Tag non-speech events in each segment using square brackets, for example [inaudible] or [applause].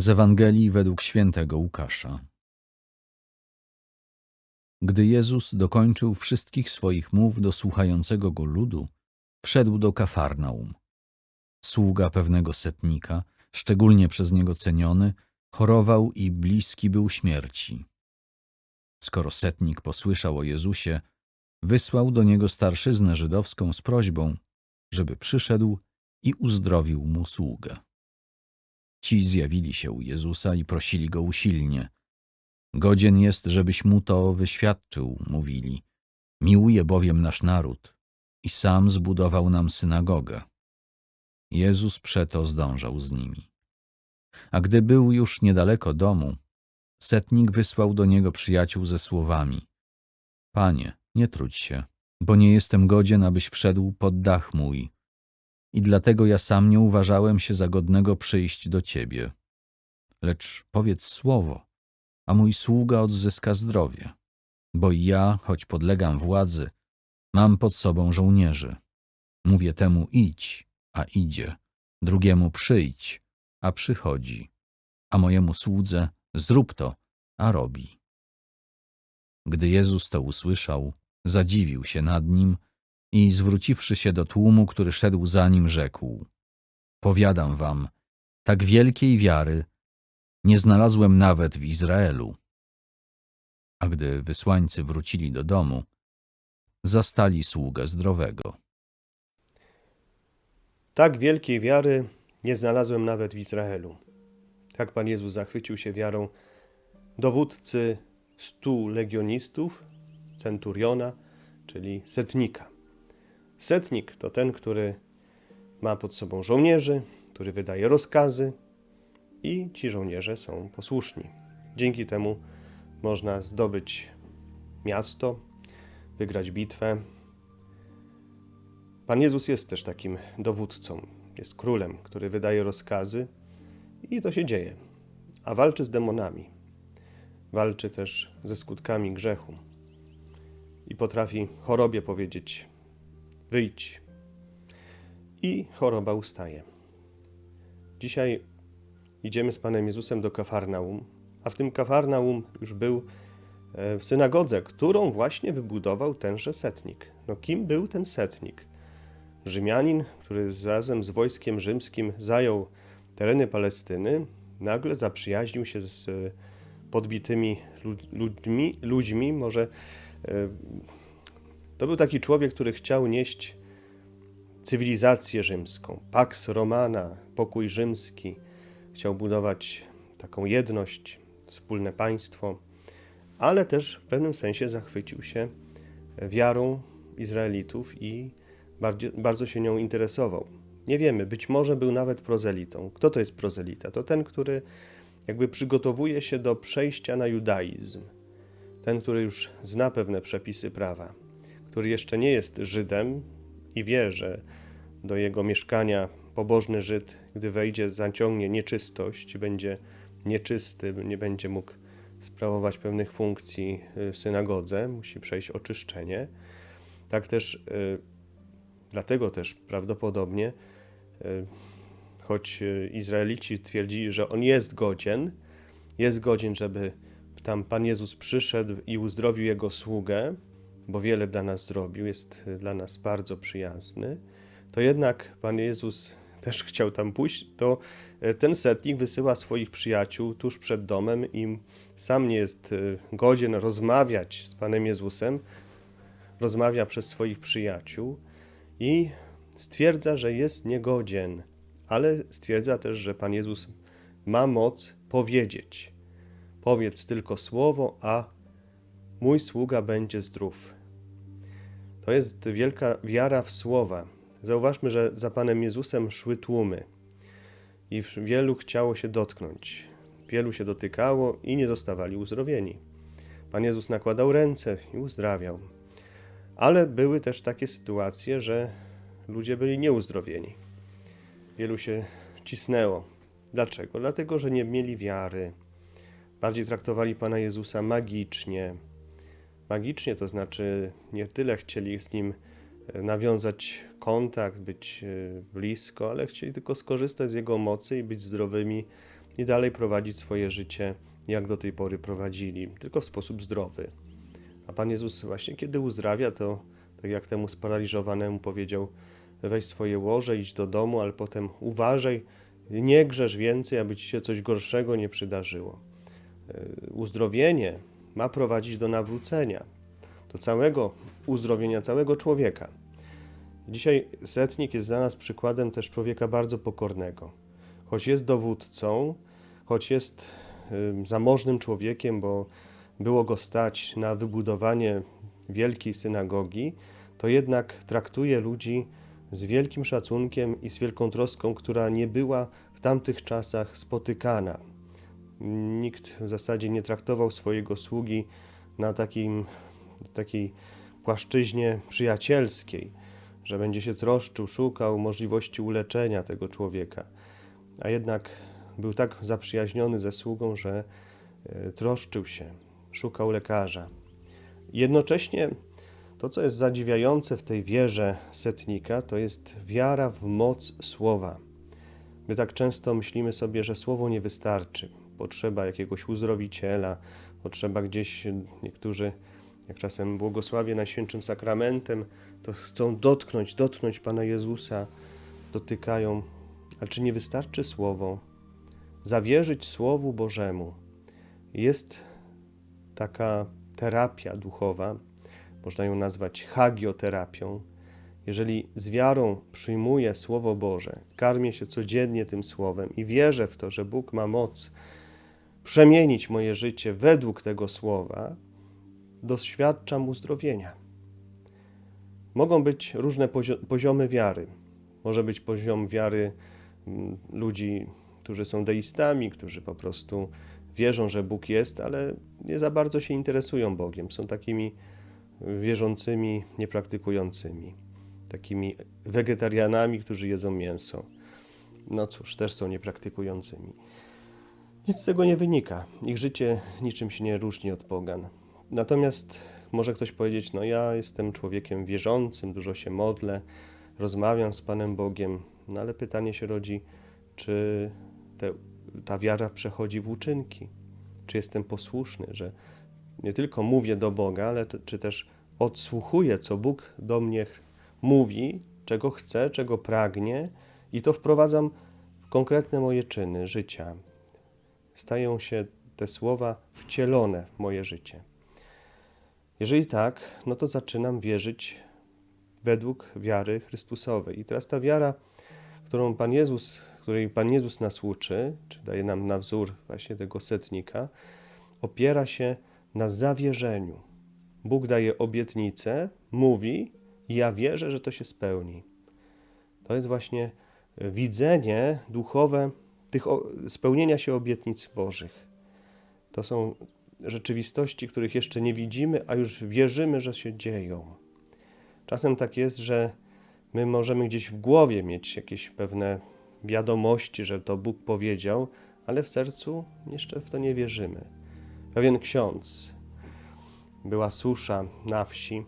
Z Ewangelii według świętego Łukasza. Gdy Jezus dokończył wszystkich swoich mów do słuchającego go ludu, wszedł do Kafarnaum. Sługa pewnego setnika, szczególnie przez niego ceniony, chorował i bliski był śmierci. Skoro setnik posłyszał o Jezusie, wysłał do niego starszyznę żydowską z prośbą, żeby przyszedł i uzdrowił mu sługę. Ci zjawili się u Jezusa i prosili go usilnie. Godzien jest, żebyś mu to wyświadczył, mówili. Miłuje bowiem nasz naród i sam zbudował nam synagogę. Jezus przeto zdążał z nimi. A gdy był już niedaleko domu, setnik wysłał do niego przyjaciół ze słowami: Panie, nie trudź się, bo nie jestem godzien, abyś wszedł pod dach mój. I dlatego ja sam nie uważałem się za godnego przyjść do ciebie. Lecz powiedz słowo, a mój sługa odzyska zdrowie. Bo ja, choć podlegam władzy, mam pod sobą żołnierzy. Mówię temu idź, a idzie, drugiemu przyjdź, a przychodzi, a mojemu słudze zrób to, a robi. Gdy Jezus to usłyszał, zadziwił się nad nim i zwróciwszy się do tłumu, który szedł za nim, rzekł: Powiadam wam, tak wielkiej wiary nie znalazłem nawet w Izraelu. A gdy wysłańcy wrócili do domu, zastali sługę zdrowego. Tak wielkiej wiary nie znalazłem nawet w Izraelu. Tak Pan Jezus zachwycił się wiarą dowódcy stu legionistów, centuriona, czyli setnika. Setnik to ten, który ma pod sobą żołnierzy, który wydaje rozkazy i ci żołnierze są posłuszni. Dzięki temu można zdobyć miasto, wygrać bitwę. Pan Jezus jest też takim dowódcą, jest królem, który wydaje rozkazy i to się dzieje, a walczy z demonami. Walczy też ze skutkami grzechu i potrafi chorobie powiedzieć: wyjdź. I choroba ustaje. Dzisiaj idziemy z Panem Jezusem do Kafarnaum, a w tym Kafarnaum już był e, w synagodze, którą właśnie wybudował tenże setnik. No kim był ten setnik? Rzymianin, który razem z wojskiem rzymskim zajął tereny Palestyny, nagle zaprzyjaźnił się z podbitymi ludźmi, ludźmi może e, to był taki człowiek, który chciał nieść cywilizację rzymską, pax romana, pokój rzymski. Chciał budować taką jedność, wspólne państwo, ale też w pewnym sensie zachwycił się wiarą Izraelitów i bardzo, się nią interesował. Nie wiemy, być może był nawet prozelitą. Kto to jest prozelita? To ten, który jakby przygotowuje się do przejścia na judaizm. Ten, który już zna pewne przepisy prawa który jeszcze nie jest Żydem i wie, że do jego mieszkania pobożny Żyd, gdy wejdzie, zaciągnie nieczystość, będzie nieczysty, nie będzie mógł sprawować pewnych funkcji w synagodze, musi przejść oczyszczenie. Tak też, y, dlatego też prawdopodobnie, y, choć Izraelici twierdzili, że on jest godzien, jest godzien, żeby tam Pan Jezus przyszedł i uzdrowił jego sługę, bo wiele dla nas zrobił, jest dla nas bardzo przyjazny, to jednak Pan Jezus też chciał tam pójść, to e, ten setnik wysyła swoich przyjaciół tuż przed domem i sam nie jest e, godzien rozmawiać z Panem Jezusem, rozmawia przez swoich przyjaciół i stwierdza, że jest niegodzien, ale stwierdza też, że Pan Jezus ma moc powiedzieć. Powiedz tylko słowo, a mój sługa będzie zdrów. To jest wielka wiara w słowa. Zauważmy, że za Panem Jezusem szły tłumy i wielu chciało się dotknąć. Wielu się dotykało i nie zostawali uzdrowieni. Pan Jezus nakładał ręce i uzdrawiał. Ale były też takie sytuacje, że ludzie byli nieuzdrowieni. Wielu się cisnęło. Dlaczego? Dlatego, że nie mieli wiary. Bardziej traktowali Pana Jezusa magicznie, magicznie, to znaczy nie tyle chcieli z nim e, nawiązać kontakt, być e, blisko, ale chcieli tylko skorzystać z jego mocy i być zdrowymi i dalej prowadzić swoje życie, jak do tej pory prowadzili, tylko w sposób zdrowy. A Pan Jezus właśnie kiedy uzdrawia, to tak jak temu sparaliżowanemu powiedział, weź swoje łoże, idź do domu, ale potem uważaj, nie grzesz więcej, aby ci się coś gorszego nie przydarzyło. E, Uzdrowienie ma prowadzić do nawrócenia, do całego uzdrowienia całego człowieka. Dzisiaj setnik jest dla nas przykładem też człowieka bardzo pokornego. Choć jest dowódcą, choć jest ym, zamożnym człowiekiem, bo było go stać na wybudowanie wielkiej synagogi, to jednak traktuje ludzi z wielkim szacunkiem i z wielką troską, która nie była w tamtych czasach spotykana. Nikt w zasadzie nie traktował swojego sługi na takim, takiej płaszczyźnie przyjacielskiej, że będzie się troszczył, szukał możliwości uleczenia tego człowieka. A jednak był tak zaprzyjaźniony ze sługą, że e, troszczył się, szukał lekarza. Jednocześnie to, co jest zadziwiające w tej wierze setnika, to jest wiara w moc słowa. My tak często myślimy sobie, że słowo nie wystarczy. Potrzeba jakiegoś uzdrowiciela, potrzeba gdzieś, niektórzy, jak czasem błogosławie Najświętszym Sakramentem, to chcą dotknąć, dotknąć Pana Jezusa, dotykają. Ale czy nie wystarczy słowo? Zawierzyć Słowu Bożemu. Jest taka terapia duchowa, można ją nazwać hagioterapią. Jeżeli z wiarą przyjmuję Słowo Boże, karmię się codziennie tym Słowem i wierzę w to, że Bóg ma moc przemienić moje życie według tego Słowa, doświadczam uzdrowienia. Mogą być różne pozio- poziomy wiary. Może być poziom wiary mm, ludzi, którzy są deistami, którzy po prostu wierzą, że Bóg jest, ale nie za bardzo się interesują Bogiem. Są takimi wierzącymi, niepraktykującymi, takimi wegetarianami, którzy jedzą mięso. No cóż, też są niepraktykującymi. Nic z tego nie wynika. Ich życie niczym się nie różni od pogan. Natomiast może ktoś powiedzieć: No, ja jestem człowiekiem wierzącym, dużo się modlę, rozmawiam z Panem Bogiem, no ale pytanie się rodzi, czy te, ta wiara przechodzi w uczynki? Czy jestem posłuszny, że nie tylko mówię do Boga, ale te, czy też odsłuchuję, co Bóg do mnie mówi, czego chce, czego pragnie, i to wprowadzam w konkretne moje czyny życia. Stają się te słowa wcielone w moje życie. Jeżeli tak, no to zaczynam wierzyć według wiary Chrystusowej. I teraz ta wiara, którą Pan Jezus, której Pan Jezus nas uczy, czy daje nam na wzór właśnie tego setnika, opiera się na zawierzeniu. Bóg daje obietnicę, mówi, ja wierzę, że to się spełni. To jest właśnie widzenie duchowe tych spełnienia się obietnic Bożych. To są rzeczywistości, których jeszcze nie widzimy, a już wierzymy, że się dzieją. Czasem tak jest, że my możemy gdzieś w głowie mieć jakieś pewne wiadomości, że to Bóg powiedział, ale w sercu jeszcze w to nie wierzymy. Pewien ksiądz, była susza na wsi,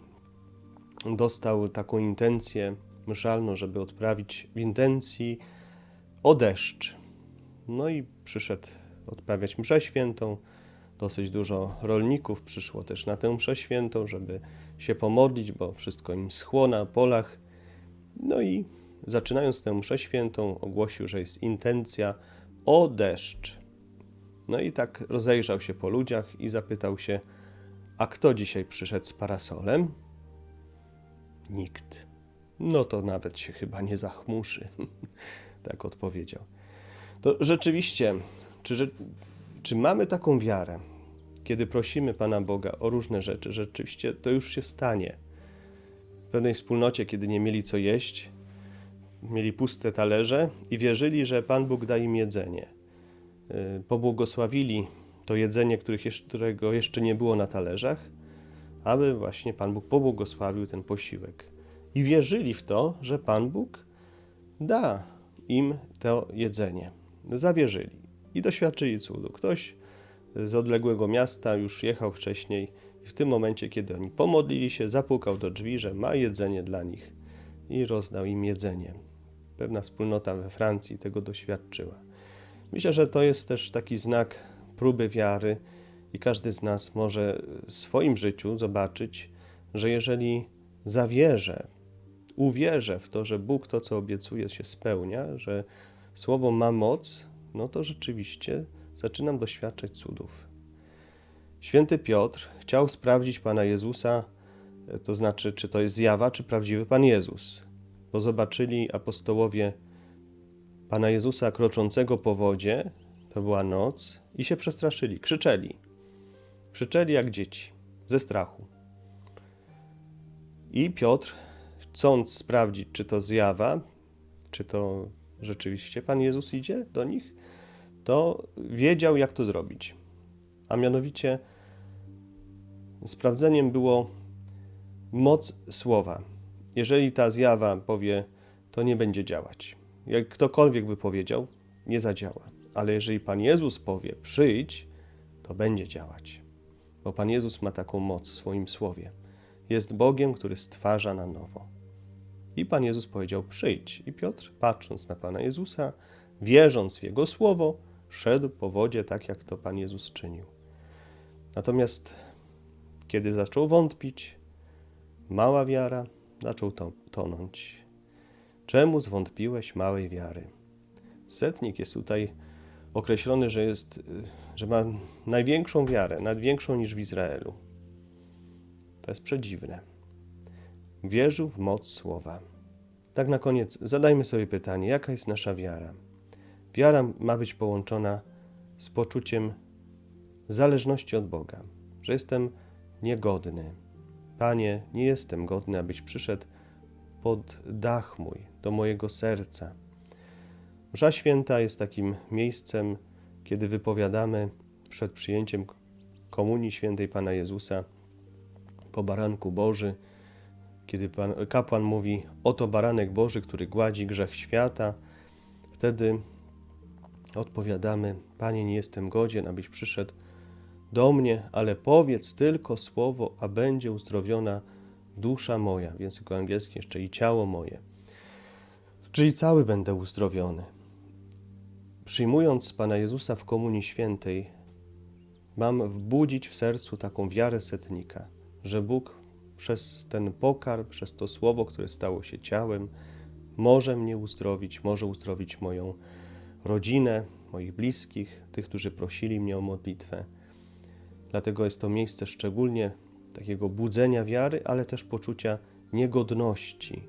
dostał taką intencję mszalną, żeby odprawić w intencji o deszcz. No i przyszedł odprawiać mszę świętą. Dosyć dużo rolników przyszło też na tę mszę świętą, żeby się pomodlić, bo wszystko im schło na polach. No i zaczynając tę mszę świętą, ogłosił, że jest intencja o deszcz. No i tak rozejrzał się po ludziach i zapytał się, a kto dzisiaj przyszedł z parasolem? Nikt. No to nawet się chyba nie zachmurzy. [laughs] tak odpowiedział. To rzeczywiście, czy, czy mamy taką wiarę, kiedy prosimy Pana Boga o różne rzeczy, rzeczywiście to już się stanie. W pewnej wspólnocie, kiedy nie mieli co jeść, mieli puste talerze i wierzyli, że Pan Bóg da im jedzenie. Y, Pobłogosławili to jedzenie, którego jeszcze nie było na talerzach, aby właśnie Pan Bóg pobłogosławił ten posiłek. I wierzyli w to, że Pan Bóg da im to jedzenie. Zawierzyli i doświadczyli cudu. Ktoś z odległego miasta już jechał wcześniej i w tym momencie, kiedy oni pomodlili się, zapukał do drzwi, że ma jedzenie dla nich i rozdał im jedzenie. Pewna wspólnota we Francji tego doświadczyła. Myślę, że to jest też taki znak próby wiary i każdy z nas może w swoim życiu zobaczyć, że jeżeli zawierzę, uwierzę w to, że Bóg to, co obiecuje, się spełnia, że Słowo ma moc, no to rzeczywiście zaczynam doświadczać cudów. Święty Piotr chciał sprawdzić Pana Jezusa, e, to znaczy, czy to jest zjawa, czy prawdziwy Pan Jezus, bo zobaczyli apostołowie Pana Jezusa kroczącego po wodzie, to była noc, i się przestraszyli, krzyczeli. Krzyczeli jak dzieci, ze strachu. I Piotr, chcąc sprawdzić, czy to zjawa, czy to rzeczywiście Pan Jezus idzie do nich, to wiedział, jak to zrobić. A mianowicie sprawdzeniem było moc słowa. Jeżeli ta zjawa powie, to nie będzie działać. Jak ktokolwiek by powiedział, nie zadziała. Ale jeżeli Pan Jezus powie, przyjdź, to będzie działać. Bo Pan Jezus ma taką moc w swoim słowie. Jest Bogiem, który stwarza na nowo. I Pan Jezus powiedział: Przyjdź. I Piotr, patrząc na Pana Jezusa, wierząc w Jego słowo, szedł po wodzie tak, jak to Pan Jezus czynił. Natomiast kiedy zaczął wątpić, mała wiara zaczął to, tonąć. Czemu zwątpiłeś małej wiary? Setnik jest tutaj określony, że, jest, że ma największą wiarę, nawet większą niż w Izraelu. To jest przedziwne. Wierzył w moc słowa. Tak na koniec zadajmy sobie pytanie, jaka jest nasza wiara? Wiara ma być połączona z poczuciem zależności od Boga, że jestem niegodny. Panie, nie jestem godny, abyś przyszedł pod dach mój, do mojego serca. Msza święta jest takim miejscem, kiedy wypowiadamy przed przyjęciem Komunii Świętej Pana Jezusa po baranku Boży, kiedy pan, kapłan mówi: Oto baranek Boży, który gładzi grzech świata, wtedy odpowiadamy: Panie, nie jestem godzien, abyś przyszedł do mnie, ale powiedz tylko słowo, a będzie uzdrowiona dusza moja. W języku angielskim jeszcze i ciało moje. Czyli cały będę uzdrowiony. Przyjmując Pana Jezusa w Komunii Świętej, mam wbudzić w sercu taką wiarę setnika, że Bóg przez ten pokarm, przez to słowo, które stało się ciałem, może mnie uzdrowić, może uzdrowić moją rodzinę, moich bliskich, tych, którzy prosili mnie o modlitwę. Dlatego jest to miejsce szczególnie takiego budzenia wiary, ale też poczucia niegodności.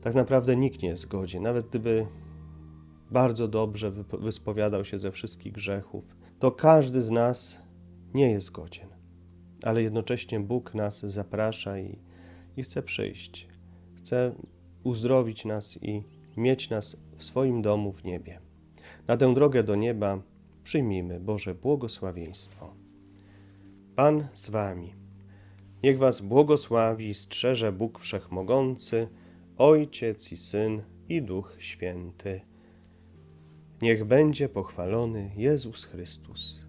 Tak naprawdę nikt nie jest godzien, nawet gdyby bardzo dobrze wyspowiadał się ze wszystkich grzechów, to każdy z nas nie jest godzien. Ale jednocześnie Bóg nas zaprasza i, i chce przyjść. Chce uzdrowić nas i mieć nas w swoim domu w niebie. Na tę drogę do nieba przyjmijmy Boże błogosławieństwo. Pan z wami. Niech was błogosławi i strzeże Bóg Wszechmogący, Ojciec i Syn i Duch Święty. Niech będzie pochwalony Jezus Chrystus.